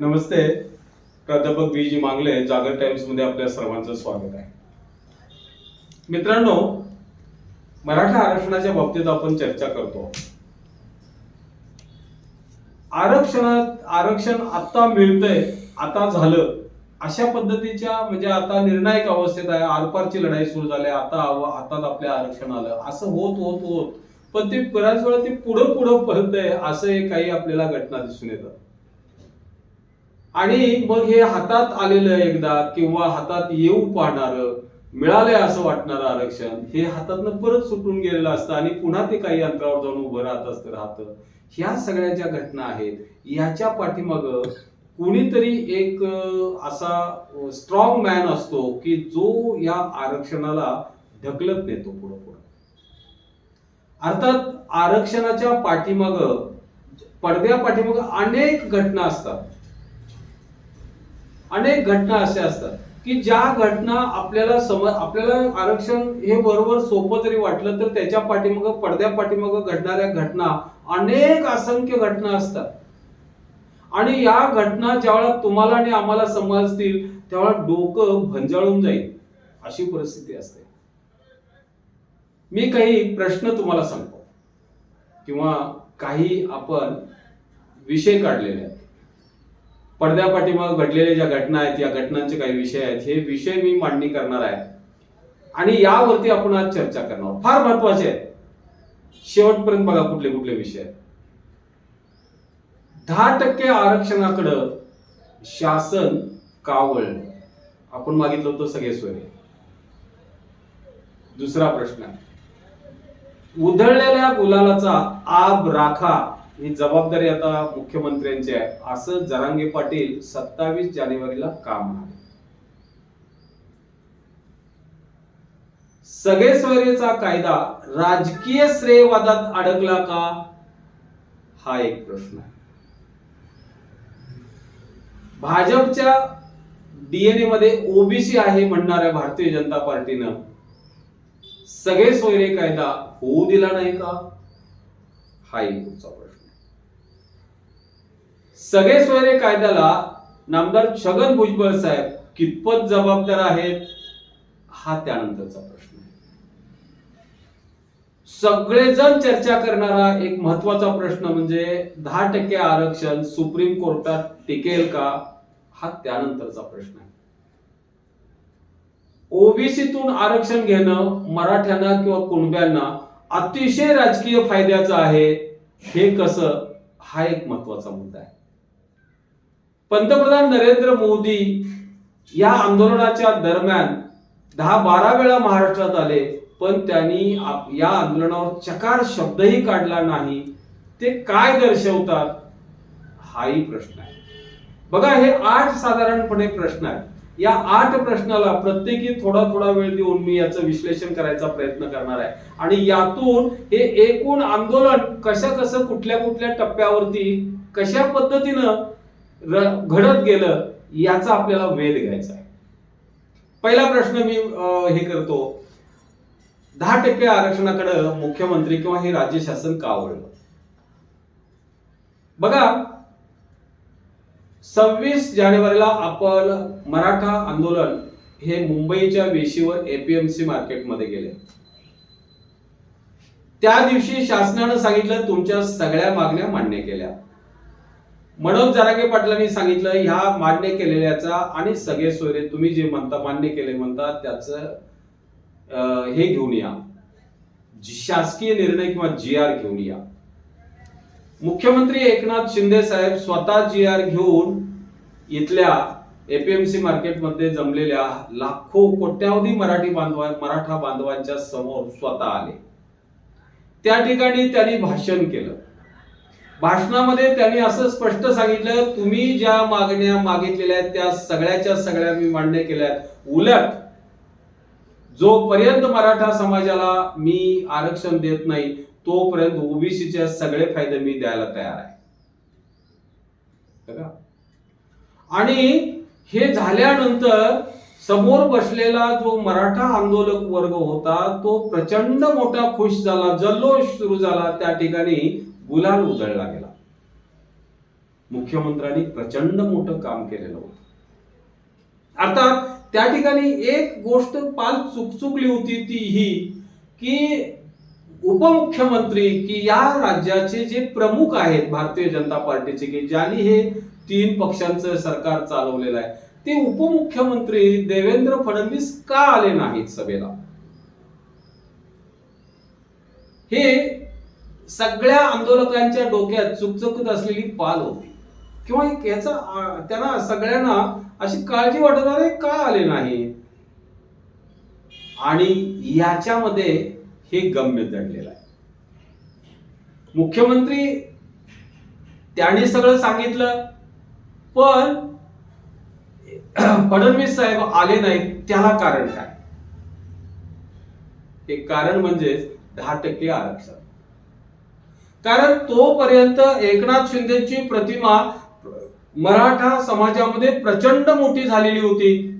नमस्ते. प्राध्यापक बी जी मांगले जागर टाइम्समध्ये आपल्या सर्वांचं स्वागत आहे. मित्रांनो मराठा आरक्षणाच्या बाबतीत आपण चर्चा करतो. आरक्षणात आरक्षण आता मिळतंय आता झालं अशा पद्धतीच्या म्हणजे आता निर्णायक अवस्थेत आहे आरपारची लढाई सुरू झाली आता आव- हातात आपल्या आरक्षण आलं असं होत होत होत. पण ते बऱ्याच वेळा ते पुढं पुढं पळतंय असं काही आपल्याला घटना दिसून येतात आणि मग हे हातात आलेलं एकदा किंवा हातात येऊ पाहणार मिळालंय असं वाटणारं आरक्षण हे हातातनं परत सुटून गेलेलं असतं आणि पुन्हा ते काही अंतरावर जाऊन उभं राहत असतं राहतं. ह्या सगळ्या ज्या घटना आहेत याच्या पाठीमाग कुणीतरी एक असा स्ट्रॉंग मॅन असतो की जो या आरक्षणाला ढकलत नेतो पुढं पुढं. अर्थात आरक्षणाच्या पाठीमाग पडद्या पाठीमाग अनेक घटना असतात. अनेक घटना अशा असतात की ज्या घटना आपल्याला सम आपल्याला आरक्षण हे बरोबर सोपं जरी वाटलं तर त्याच्या पाठीमाग पडद्या पाठीमाग घडणाऱ्या घटना अनेक असंख्य घटना असतात. आणि या घटना ज्यावेळेला तुम्हाला आणि आम्हाला समजतील त्यावेळेला डोकं भंजाळून जाईल. अशी परिस्थिती असते. मी काही प्रश्न तुम्हाला सांगतो. किंवा काही आपण विषय काढलेले आहेत. पडद्या पाठीमाग घडलेल्या ज्या घटना आहेत या घटनांचे काही विषय आहेत हे विषय मी मांडणी करणार आहे. आणि यावरती आपण आज चर्चा करणार आहोत. फार महत्त्वाचे आहे शेवटपर्यंत बघा कुठले कुठले विषय दहा टक्के आरक्षणाकडं शासन कावळ. आपण मागितलं होतं सगळे सोय दुसरा प्रश्न. आहे उधळलेल्या गुलालाचा आब राखा ही जबाबदारी आता मुख्यमंत्र्यांची आहे. असं जरांगे पाटील सत्तावीस जानेवारीला का म्हणाले? सगळे सोयरेचा कायदा राजकीय श्रेयवादात अडकला का? हा एक प्रश्न आहे. भाजपच्या डीएनए मध्ये ओबीसी आहे म्हणणाऱ्या भारतीय जनता पार्टीनं सगळे सोयरे कायदा होऊ दिला नाही का? हा एक पुढचा प्रश्न सगळे सोयरे कायद्याला नामदार छगन भुजबळ साहेब कितपत जबाबदार आहेत हा त्यानंतरचा प्रश्न आहे. सगळेजण चर्चा करणारा एक महत्त्वाचा प्रश्न म्हणजे दहा टक्के आरक्षण सुप्रीम कोर्टात टिकेल का हा त्यानंतरचा प्रश्न आहे. ओबीसीतून आरक्षण घेणं मराठ्यांना किंवा कुणब्यांना अतिशय राजकीय फायद्याचं आहे हे कसं हा एक महत्त्वाचा मुद्दा आहे. पंतप्रधान नरेंद्र मोदी या आंदोलनाच्या दरम्यान दहा बारा वेळा महाराष्ट्रात आले पण त्यांनी या आंदोलनावर चकार शब्दही काढला नाही. ते काय दर्शवतात? हाही प्रश्न आहे. बघा हे आठ साधारणपणे प्रश्न आहेत. या आठ प्रश्नाला प्रत्येकी थोडा थोडा वेळ देऊन मी याचं विश्लेषण करायचा प्रयत्न करणार आहे. आणि यातून हे एकूण आंदोलन कशा कसं कुठल्या कुठल्या टप्प्यावरती कशा पद्धतीनं घडत गेलं याचा आपल्याला वेध घ्यायचा आहे. पहिला प्रश्न मी हे करतो. दहा टक्के आरक्षणाकडं मुख्यमंत्री किंवा हे राज्य शासन का वळलं बघा सव्वीस जानेवारीला आपण मराठा आंदोलन हे मुंबईच्या वेशीवर एपीएमसी मार्केटमध्ये गेले त्या दिवशी शासनानं सांगितलं तुमच्या सगळ्या मागण्या मान्य केल्या. मनोज जरागे पाटलांनी सांगितलं ह्या मान्य केलेल्याचा आणि सगळे सोयरे तुम्ही जे म्हणता मान्य केले म्हणता त्याचं हे घेऊन या. शासकीय निर्णय किंवा जी आर घेऊन या. मुख्यमंत्री एकनाथ शिंदे साहेब स्वतः जी आर घेऊन इथल्या एपीएमसी मार्केटमध्ये जमलेल्या लाखो कोट्यावधी मराठी बांधवा मराठा बांधवांच्या समोर स्वतः आले. त्या ठिकाणी त्यांनी भाषण केलं. भाषणामध्ये त्यांनी असं स्पष्ट सांगितलं तुम्ही ज्या मागण्या मागितलेल्या आहेत त्या सगळ्याच्या सगळ्या मी मान्य केल्या आहेत. उलट जोपर्यंत मराठा समाजाला मी आरक्षण देत नाही तोपर्यंत ओबीसीचे सगळे फायदे मी द्यायला तयार आहे. आणि हे झाल्यानंतर समोर बसलेला जो मराठा आंदोलक वर्ग होता तो प्रचंड मोठा खुश झाला जल्लोष सुरू झाला त्या ठिकाणी. गुलाल उधळला गेला. मुख्यमंत्र्यांनी प्रचंड मोठं काम केलेलं होतं. अर्थात त्या ठिकाणी एक गोष्ट पाल चुकचुकली होती ती ही की उपमुख्यमंत्री की या राज्याचे जे प्रमुख आहेत भारतीय जनता पार्टीचे की ज्यांनी हे तीन पक्षांचं सरकार चालवलेलं आहे ते उपमुख्यमंत्री देवेंद्र फडणवीस का आले नाहीत सभेला? हे सगळ्या आंदोलकांच्या डोक्यात चुकचुकत असलेली पाल होती. किंवा एक याचा त्यांना सगळ्यांना अशी काळजी वाटत अरे का आले नाही. आणि याच्यामध्ये हे गम्य दडलेलं आहे. मुख्यमंत्री त्यांनी सगळं सांगितलं पण फडणवीस साहेब आले नाहीत त्याला कारण काय? हे कारण म्हणजे दहा टक्के आरक्षण. कारण तोपर्यंत एकनाथ शिंदेची प्रतिमा मराठा समाजामध्ये प्रचंड मोठी झालेली होती.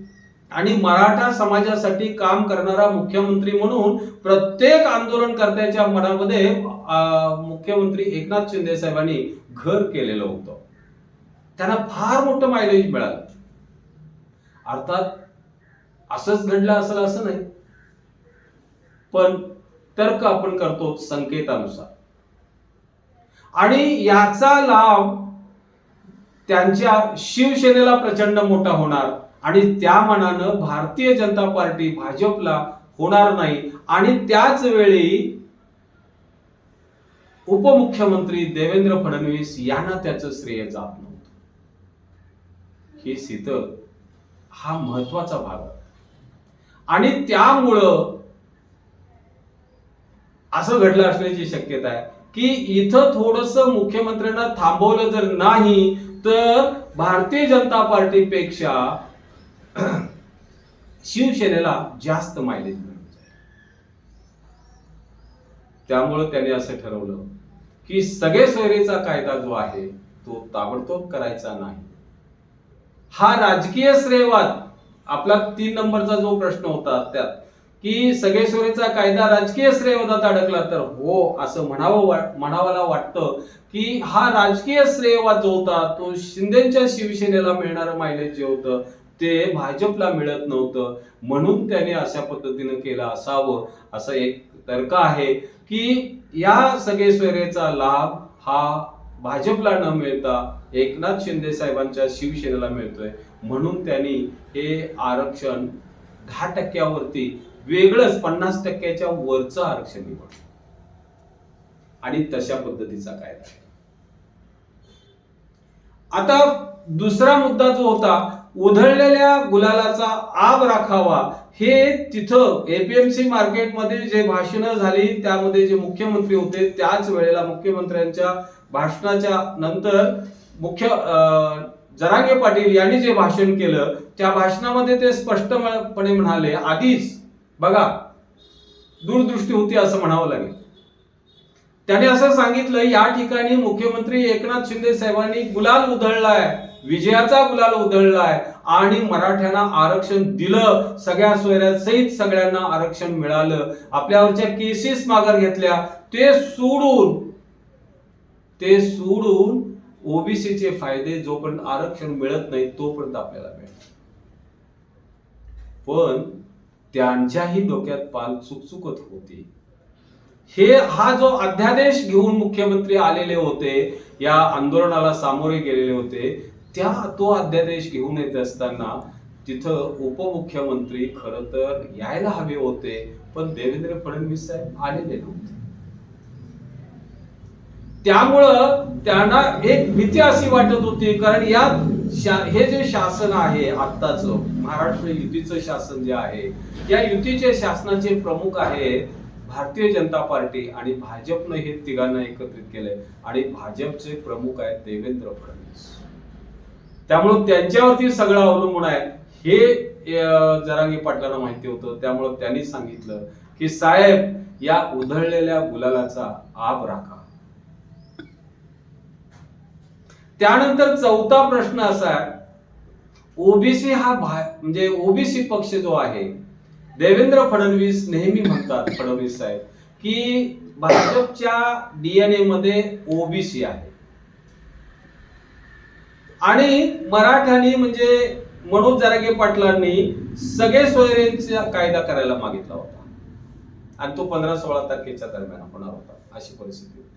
आणि मराठा समाजासाठी काम करणारा मुख्यमंत्री म्हणून प्रत्येक आंदोलनकर्त्याच्या मनामध्ये मुख्यमंत्री एकनाथ शिंदे साहेबांनी घर केलेलं होतं. त्यांना फार मोठं मायलेज मिळालं. अर्थात असंच घडलं असेल असं नाही. पण तर्क आपण करतो संकेतानुसार. आणि याचा लाभ त्यांच्या शिवसेनेला प्रचंड मोठा होणार. आणि त्या मनानं भारतीय जनता पार्टी भाजपला होणार नाही. आणि त्याच वेळी उपमुख्यमंत्री देवेंद्र फडणवीस यांना त्याचं श्रेय जात नव्हतं. हे सिद्ध हा महत्त्वाचा भाग. आणि त्यामुळं असं घडलं असण्याची शक्यता आहे. की इथं थोडस मुख्यमंत्र्यांना थांबवलं जर नाही तर भारतीय जनता पार्टीपेक्षा शिवसेनेला जास्त मायलेज मिळत त्यामुळं त्याने असं ठरवलं की सगळे सोयरेचा कायदा जो आहे तो ताबडतोब करायचा नाही. हा राजकीय श्रेयवाद आपला तीन नंबरचा जो प्रश्न होता त्यात की सगळे सोयरीचा कायदा राजकीय श्रेयवादात अडकला तर हो असं म्हणावं वा- म्हणावाला वाटतं की हा राजकीय श्रेयवाद जो होता तो शिंदेच्या शिवसेनेला मिळणारं मायलेज जे होतं ते भाजपला मिळत नव्हतं. म्हणून त्याने अशा पद्धतीनं केलं असावं असं एक तर्क आहे की या सगळे सोयरेचा लाभ हा भाजपला न मिळता एकनाथ शिंदे साहेबांच्या शिवसेनेला मिळतोय. म्हणून त्यांनी हे आरक्षण दहा टक्क्यावरती वेगळंच पन्नास टक्क्याच्या वरचं आरक्षण निवडलं आणि तशा पद्धतीचा कायदा. आता दुसरा मुद्दा जो होता उधळलेल्या गुलालाचा आब राखावा हे तिथं एपीएमसी मार्केटमध्ये जे भाषणं झाली त्यामध्ये जे मुख्यमंत्री होते त्याच वेळेला मुख्यमंत्र्यांच्या भाषणाच्या नंतर मुख्य अं, जरांगे पाटील यांनी जे भाषण केलं त्या भाषणामध्ये ते स्पष्टपणे म्हणाले आधीच बघा दूरदृष्टी होती असं म्हणावं लागेल. त्याने असं सांगितलं या ठिकाणी मुख्यमंत्री एकनाथ शिंदे साहेबांनी गुलाल उधळलाय विजयाचा गुलाल उधळलाय आणि मराठ्यांना आरक्षण दिलं सगळ्या सोयऱ्यासहित सगळ्यांना आरक्षण मिळालं. आपल्यावरच्या केसेस माघार घेतल्या. ते सोडून ते सोडून ओबीसीचे फायदे जोपर्यंत आरक्षण मिळत नाही तोपर्यंत आपल्याला मिळत पण त्यांच्याही डोक्यात पाल चुकचुकत होती. हे हा जो अध्यादेश घेऊन मुख्यमंत्री आलेले होते या आंदोलनाला सामोरे गेलेले होते त्या तो अध्यादेश घेऊन येत असताना तिथं उपमुख्यमंत्री खर तर यायला हवे होते पण देवेंद्र फडणवीस साहेब आलेले नव्हते. त्यामुळं त्यांना एक भीती अशी वाटत होती कारण या शा- हे जे शासन आहे आत्ताच महाराष्ट्र युतीचं शासन जे आहे या युतीचे शासनाचे प्रमुख आहे भारतीय जनता पार्टी आणि भाजपनं हे तिघांना एकत्रित केलंय. आणि भाजपचे प्रमुख आहेत देवेंद्र फडणवीस. त्यामुळं त्यांच्यावरती सगळं अवलंबून आहे. हे जरांगी पाटलांना माहिती होतं त्यामुळं त्यांनी सांगितलं की साहेब या उधळलेल्या गुलालाचा आब राखा. त्यानंतर चौथा प्रश्न असा आहे ओबीसी हा भा म्हणजे ओबीसी पक्ष जो आहे देवेंद्र फडणवीस नेहमी म्हणतात फडणवीस साहेब की भाजपच्या डीएनए मध्ये ओबीसी आहे. आणि मराठ्यांनी म्हणजे मनोज जरागे पाटलांनी सगळे सोयरेंचा कायदा करायला मागितला होता. आणि तो पंधरा सोळा तारखेच्या दरम्यान होणार होता अशी परिस्थिती होती.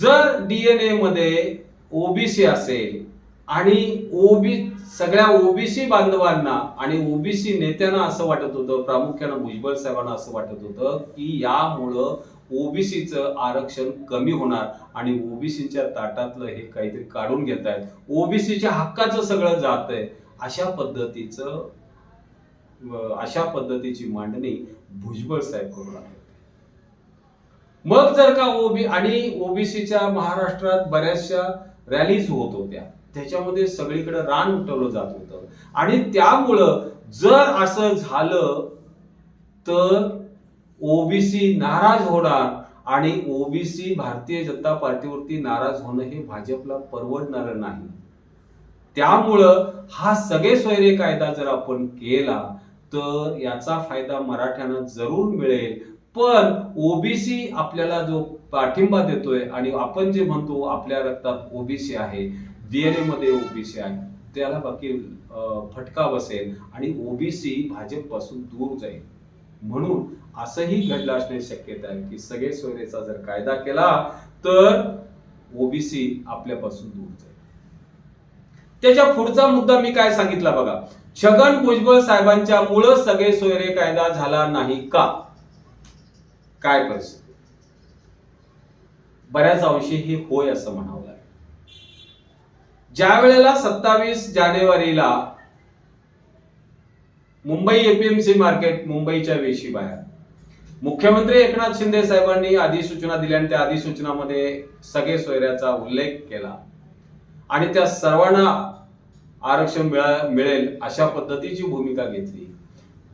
जर डीएनए मध्ये ओबीसी असेल आणि ओबी सगळ्या ओबीसी बांधवांना आणि ओबीसी नेत्यांना असं वाटत होतं प्रामुख्यानं भुजबळ साहेबांना असं वाटत होतं की यामुळं ओबीसीचं आरक्षण कमी होणार आणि ओबीसीच्या ताटातलं हे काहीतरी काढून घेत आहेत ओबीसीच्या हक्काचं सगळं जात आहे. अशा पद्धतीचं अशा पद्धतीची मांडणी भुजबळ साहेब करू लागले. मग जर का ओबी आणि ओबीसीच्या महाराष्ट्रात बऱ्याचशा रॅलीज होत होत्या त्याच्यामध्ये सगळीकडे रान उठवलं जात होतं. आणि त्यामुळं जर असं झालं तर ओबीसी नाराज होणार आणि ओबीसी भारतीय जनता पार्टीवरती नाराज होणं हे भाजपला परवडणार नाही. त्यामुळं हा सगळे सोयरे कायदा जर आपण केला तर याचा फायदा मराठ्यांना जरूर मिळेल. पण ओबीसी आपल्याला जो पाठिंबा देतोय आणि आपण जे म्हणतो आपल्या रक्तात ओबीसी आहे डीएनए मध्ये ओबीसी आहे त्याला बाकी फटका बसेल आणि ओबीसी भाजपपासून दूर जाईल. म्हणून असंही घडलं असण्याची शक्यता आहे की सगळे सोयरेचा जर कायदा केला तर ओबीसी आपल्यापासून दूर जाईल. त्याच्या पुढचा मुद्दा मी काय सांगितला बघा? छगन भुजबळ साहेबांच्या मुळे सगळे सोयरे कायदा झाला नाही का? काय परिस्थिती? बऱ्याच अंशी ही होय असं म्हणावं लागेल. ज्या वेळेला सत्तावीस जानेवारीला मुंबई एपीएमसी मार्केट मुंबईच्या वेशी बाहेर. मुख्यमंत्री एकनाथ शिंदे साहेबांनी अधिसूचना दिल्या आणि त्या अधिसूचनामध्ये सगळे सोयऱ्याचा उल्लेख केला. आणि त्या सर्वांना आरक्षण मिळा- मिळेल अशा पद्धतीची भूमिका घेतली.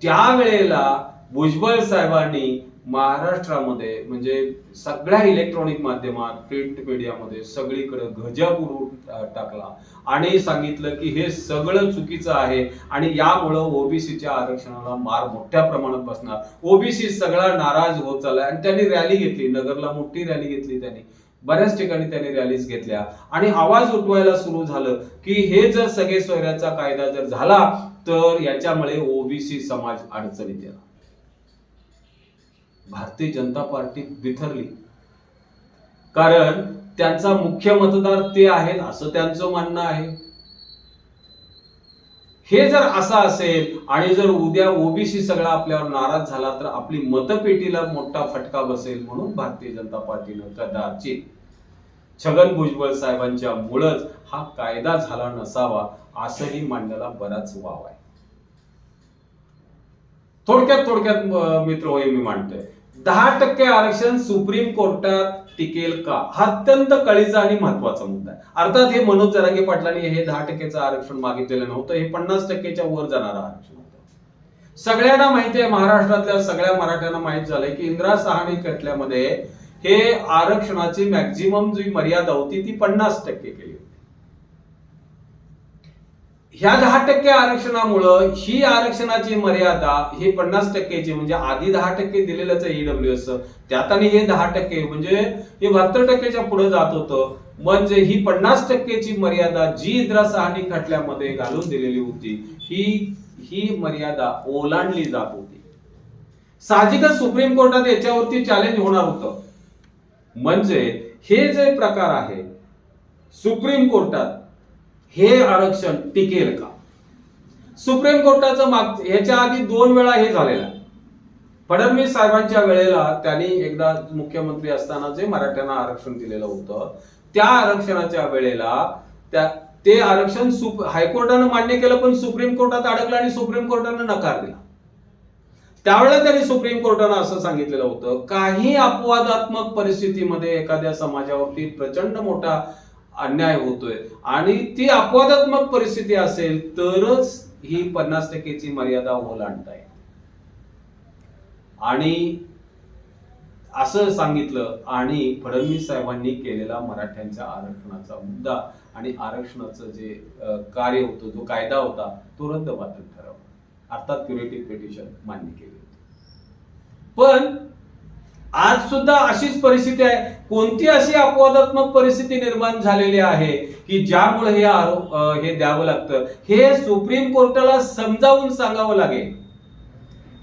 त्यावेळेला भुजबळ साहेबांनी महाराष्ट्रामध्ये म्हणजे सगळ्या इलेक्ट्रॉनिक माध्यमात प्रिंट मीडियामध्ये सगळीकडे गजब उडवून टाकला. आणि सांगितलं की हे सगळं चुकीचं आहे आणि यामुळं ओबीसीच्या आरक्षणाला मार मोठ्या प्रमाणात बसणार. ओबीसी सगळा नाराज होत चाललाय आणि त्यांनी रॅली घेतली. नगरला मोठी रॅली घेतली त्यांनी. बऱ्याच ठिकाणी त्यांनी रॅलीज घेतल्या. आणि आवाज उठवायला सुरू झालं की हे जर सगळे सोयऱ्याचा कायदा जर झाला तर याच्यामुळे ओबीसी समाज अडचणीत येणार. भारतीय जनता पार्टी बिथरली. कारण त्यांचा मुख्य मतदार ते आहेत असं त्यांचं म्हणणं आहे. हे जर असं असेल आणि जर उद्या ओबीसी सगळा आपल्यावर नाराज झाला तर आपली मतपेटीला मोठा फटका बसेल म्हणून भारतीय जनता पार्टीनं कदाचित छगन भुजबळ साहेबांच्या मुळच हा कायदा झाला नसावा असंही मांडण्याला बराच वाव आहे. थोडक्यात थोडक्यात मित्र होय मी मांडतोय. दहा टक्के आरक्षण सुप्रीम कोर्टात टिकेल का? हा अत्यंत कळीचा आणि महत्त्वाचा मुद्दा आहे. अर्थात हे मनोज जरांगे पाटलांनी हे दहा टक्केचं आरक्षण मागितलेलं नव्हतं हे पन्नास टक्केच्या वर जाणारं आरक्षण होतं. सगळ्यांना माहिती आहे महाराष्ट्रातल्या सगळ्या मराठ्यांना माहीत झालंय की इंदिरा साहनी खटल्यामध्ये हे आरक्षणाची मॅक्झिमम जी मर्यादा होती ती पन्नास टक्के केली. ह्या दहा टक्के आरक्षणामुळं ही आरक्षणाची मर्यादा ही पन्नास टक्केची म्हणजे आधी दहा टक्के दिलेलंच आहे ईडब्ल्यू एस त्यात आणि हे दहा टक्के म्हणजे हे बहात्तर टक्केच्या पुढे जात होतं. म्हणजे ही पन्नास टक्केची मर्यादा जी इंदिरा साहनी खटल्यामध्ये घालून दिलेली होती ही ही मर्यादा ओलांडली जात होती. साहजिकच सुप्रीम कोर्टात याच्यावरती चॅलेंज होणार होतं. म्हणजे हे जे प्रकार आहे सुप्रीम कोर्टात हे आरक्षण टिकेल का सुप्रीम कोर्टाचं माग ह्याच्या आधी दोन वेळा हे झालेलं आहे. फडणवीस साहेबांच्या वेळेला त्यांनी एकदा मुख्यमंत्री असताना जे मराठ्यांना आरक्षण दिलेलं होतं त्या आरक्षणाच्या वेळेला त्या ते आरक्षण सुप हायकोर्टानं मान्य केलं पण सुप्रीम कोर्टात अडकलं आणि सुप्रीम कोर्टानं नकार दिला त्यावेळेला त्यांनी सुप्रीम कोर्टानं असं सांगितलेलं होतं काही अपवादात्मक परिस्थितीमध्ये एखाद्या समाजावरती प्रचंड मोठा अन्याय होतोय. आणि ती अपवादात्मक परिस्थिती असेल तरच ही पन्नास टक्केची मर्यादा ओलांडता येईल आणि असं सांगितलं आणि फडणवीस साहेबांनी केलेला मराठ्यांच्या आरक्षणाचा मुद्दा आणि आरक्षणाचं जे कार्य होतं जो कायदा होता तो रद्द मात्र ठरवला. अर्थात क्युरेटिव्ह पिटिशन मान्य केली होती. पण आज सुद्धा अशीच परिस्थिती आहे. कोणती अशी अपवादात्मक परिस्थिती निर्माण झालेली आहे की ज्यामुळे हे आरोप हे द्यावं लागतं? हे सुप्रीम कोर्टाला समजावून सांगावं लागेल.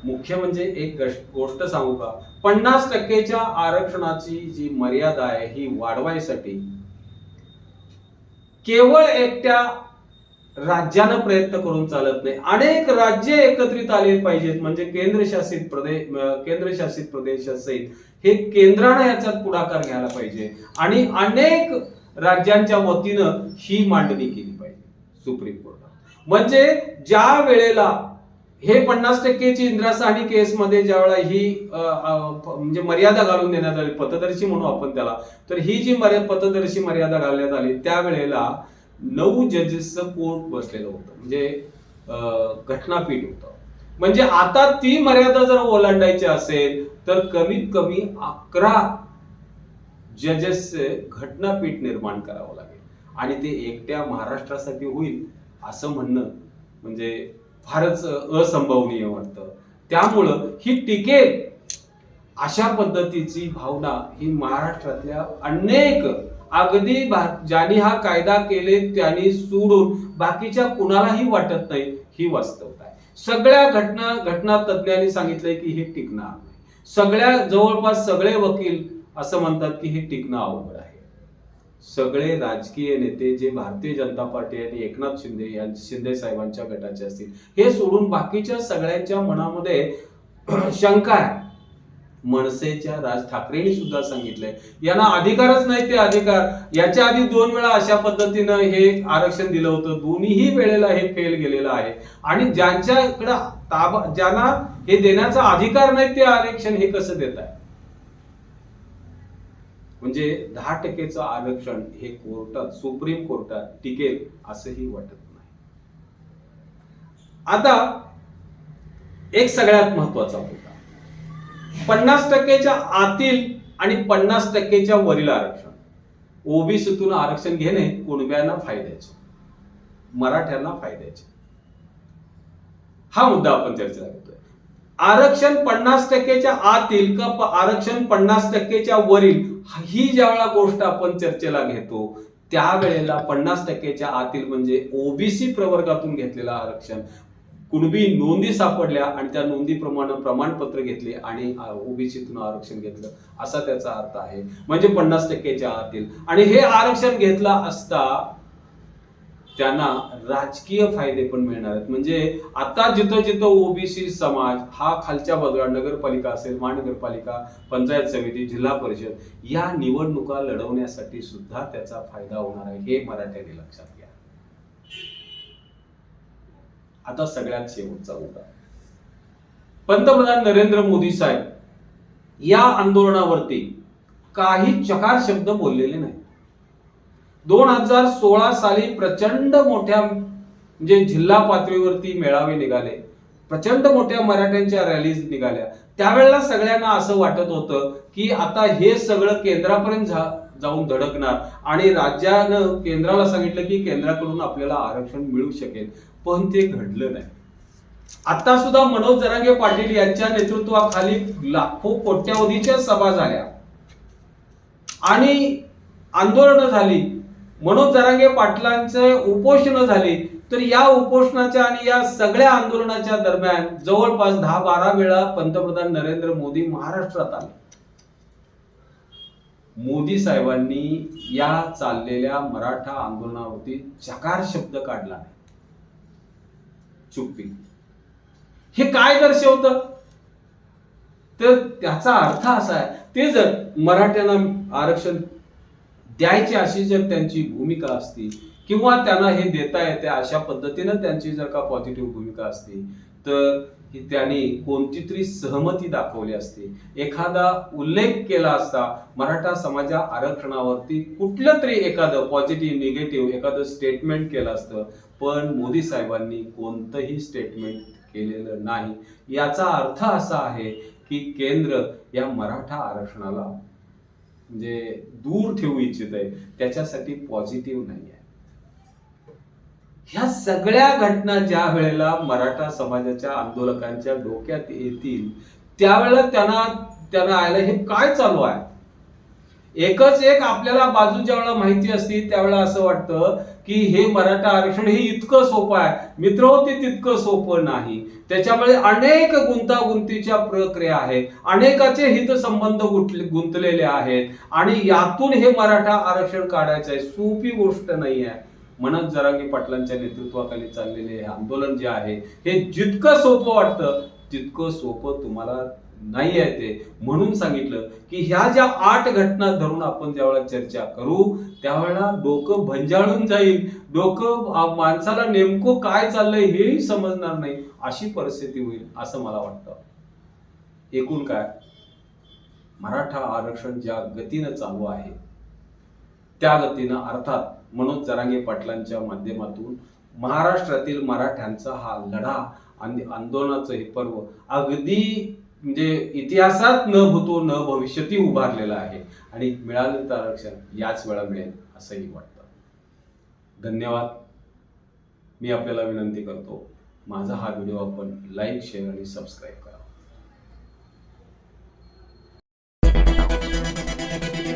मुख्य म्हणजे एक गोष्ट सांगू का? पन्नास टक्केच्या आरक्षणाची जी मर्यादा आहे ही वाढवायसाठी केवळ एकट्या राज्यानं प्रयत्न करून चालत नाही. अनेक राज्य एकत्रित आले पाहिजेत म्हणजे केंद्रशासित प्रदेश केंद्रशासित प्रदेशासहित हे केंद्रानं याच्यात पुढाकार घ्यायला पाहिजे. आणि अनेक राज्यांच्या वतीनं ही मांडणी केली पाहिजे सुप्रीम कोर्टात. म्हणजे ज्या वेळेला हे पन्नास टक्केची इंदिरा केस केसमध्ये ज्या वेळा ही म्हणजे मर्यादा घालून देण्यात आली पथदर्शी म्हणू आपण त्याला तर ही जी मर्या पथदर्शी मर्यादा घालण्यात आली त्यावेळेला नऊ जजेसचं कोर्ट बसलेलं होतं. म्हणजे घटनापीठ होतं. म्हणजे आता ती मर्यादा जर ओलांडायची असेल तर कमीत कमी अकरा जजेसचे घटनापीठ निर्माण करावं लागेल. आणि ते एकट्या महाराष्ट्रासाठी होईल असं म्हणणं म्हणजे फारच असंभवनीय वाटतं. त्यामुळं ही टिकेल अशा पद्धतीची भावना ही महाराष्ट्रातल्या अनेक अगदी भा- ज्यांनी हा कायदा केले त्यांनी सोडून बाकीच्या कुणालाही वाटत नाही ही वास्तवता आहे. सगळ्या घटना घटना तज्ज्ञांनी सांगितलंय की हे टिकणार नाही. सगळ्या जवळपास सगळे वकील असं म्हणतात की हे टिकणं अवघड आहे. सगळे राजकीय नेते जे भारतीय जनता पार्टी आणि एकनाथ शिंदे या शिंदे साहेबांच्या गटाचे असतील हे सोडून बाकीच्या सगळ्यांच्या मनामध्ये शंका आहे. मनसेच्या राज ठाकरेंनी सुद्धा सांगितलंय. यांना अधिकारच नाही ते अधिकार. याच्या आधी दोन वेळा अशा पद्धतीनं हे आरक्षण दिलं होतं. दोन्हीही वेळेला हे फेल गेलेलं आहे. आणि ज्यांच्याकडे ताबा ज्यांना हे देण्याचा अधिकार नाही ते आरक्षण हे कसं देत आहे म्हणजे दहा टक्केचं आरक्षण हे कोर्टात सुप्रीम कोर्टात टिकेल असंही वाटत नाही. आता एक सगळ्यात महत्त्वाचा मुद्दा. पन्नास टक्केच्या आतील आणि पन्नास टक्केच्या वरील आरक्षण. ओबीसीतून आरक्षण घेणे कुणब्यांना फायद्याचे. मराठ्यांना फायद्याचे. हा मुद्दा आपण चर्चा करतोय आरक्षण पन्नास टक्केच्या आतील का आरक्षण पन्नास टक्केच्या वरील ही ज्यावेळा गोष्ट आपण चर्चेला घेतो त्यावेळेला पन्नास टक्केच्या आतील म्हणजे ओबीसी प्रवर्गातून घेतलेलं आरक्षण कुणबी नोंदी सापडल्या आणि त्या नोंदीप्रमाणे प्रमाणपत्र घेतले आणि ओबीसीतून आरक्षण घेतलं असा त्याचा अर्थ आहे. म्हणजे पन्नास टक्केच्या आतील. आणि हे आरक्षण घेतला असता त्यांना राजकीय फायदे पण मिळणार आहेत. म्हणजे आता जिथं जिथं ओबीसी समाज हा खालच्या बाजूला नगरपालिका असेल महानगरपालिका पंचायत समिती जिल्हा परिषद या निवडणुका लढवण्यासाठी सुद्धा त्याचा फायदा होणार आहे हे मराठ्यांनी लक्षात घ्या. आता सगळ्यात शेवटचा मुद्दा. पंतप्रधान नरेंद्र मोदी साहेब या आंदोलनावरती काही चकार शब्द बोललेले नाही दोन हजार सोळा साली प्रचंड मोठ्या म्हणजे जिल्हा पातळीवरती मेळावे निघाले प्रचंड मोठ्या मराठ्यांच्या रॅलीज निघाल्या. त्यावेळेला सगळ्यांना असं वाटत होतं की आता हे सगळं केंद्रापर्यंत जा- जाऊन धडकणार. आणि राज्यानं केंद्राला सांगितलं की केंद्राकडून आपल्याला आरक्षण मिळू शकेल. पण ते घडलं नाही. आता सुद्धा मनोज जरांगे पाटील यांच्या नेतृत्वाखाली लाखो कोट्यावधीच्या सभा झाल्या. आणि आंदोलनं झाली. मनोज जरांगे पाटलांचे उपोषण झाले. तर या उपोषणाच्या आणि या सगळ्या आंदोलनाच्या दरम्यान जवळपास दहा बारा वेळा पंतप्रधान नरेंद्र मोदी महाराष्ट्रात आले. मोदी साहेबांनी या चाललेल्या मराठा आंदोलनावरती चकार शब्द काढला नाही. चुप्पी. हे काय दर्शवत? तर त्याचा अर्थ असा आहे ते जर मराठ्यांना आरक्षण द्यायची अशी जर त्यांची भूमिका असती किंवा त्यांना हे देता येते अशा पद्धतीनं त्यांची जर का पॉझिटिव्ह भूमिका असती तर की त्यांनी कोणती तरी सहमती दाखवली असती. एखादा उल्लेख केला असता मराठा समाजा आरक्षणावरती कुठलं तरी एखादं पॉझिटिव्ह निगेटिव्ह एखादं स्टेटमेंट केलं असतं. पण मोदी साहेबांनी कोणतंही स्टेटमेंट केलेलं नाही. याचा अर्थ असा आहे की केंद्र या मराठा आरक्षणाला म्हणजे दूर ठेवू इच्छित आहे त्याच्यासाठी पॉझिटिव्ह नाही आहे ह्या सगळ्या घटना ज्या वेळेला मराठा समाजाच्या आंदोलकांच्या डोक्यात येतील त्यावेळेला त्यांना त्यांना आयला हे काय चालू आहे? एकच एक आपल्याला बाजू ज्यावेळेला माहिती असते त्यावेळेला असं वाटतं की हे मराठा आरक्षण हे इतकं सोपं आहे. मित्र हो, ते तितकं सोपं नाही. त्याच्यामुळे अनेक गुंतागुंतीच्या प्रक्रिया आहेत अनेकाचे हितसंबंध गुंतले- गुंतलेले आहेत. आणि यातून हे मराठा आरक्षण काढायचं आहे सोपी गोष्ट नाही आहे. मनोज जरांगे पाटलांच्या नेतृत्वाखाली चाललेले हे आंदोलन जे आहे हे जितकं सोपं वाटतं तितकं सोपं तुम्हाला नाही आहे ते. म्हणून सांगितलं की ह्या ज्या आठ घटना धरून आपण ज्यावेळेला चर्चा करू त्यावेळेला डोकं भंजाळून जाईल. डोकं माणसाला नेमकं काय चाललंय हेही समजणार नाही. अशी परिस्थिती होईल असं मला वाटतं. एकूण काय? मराठा आरक्षण ज्या गतीनं चालू आहे त्या गतीनं अर्थात मनोज जरांगे पाटलांच्या माध्यमातून महाराष्ट्रातील मराठ्यांचा हा लढा आणि आंदोलनाचं हे पर्व अगदी म्हणजे इतिहासात न भूतो न भविष्यती उभारलेलं आहे. आणि मिळालं तर आरक्षण याच वेळा मिळेल असंही वाटतं. धन्यवाद. मी आपल्याला विनंती करतो माझा हा व्हिडिओ आपण लाईक शेअर आणि सबस्क्राईब करा.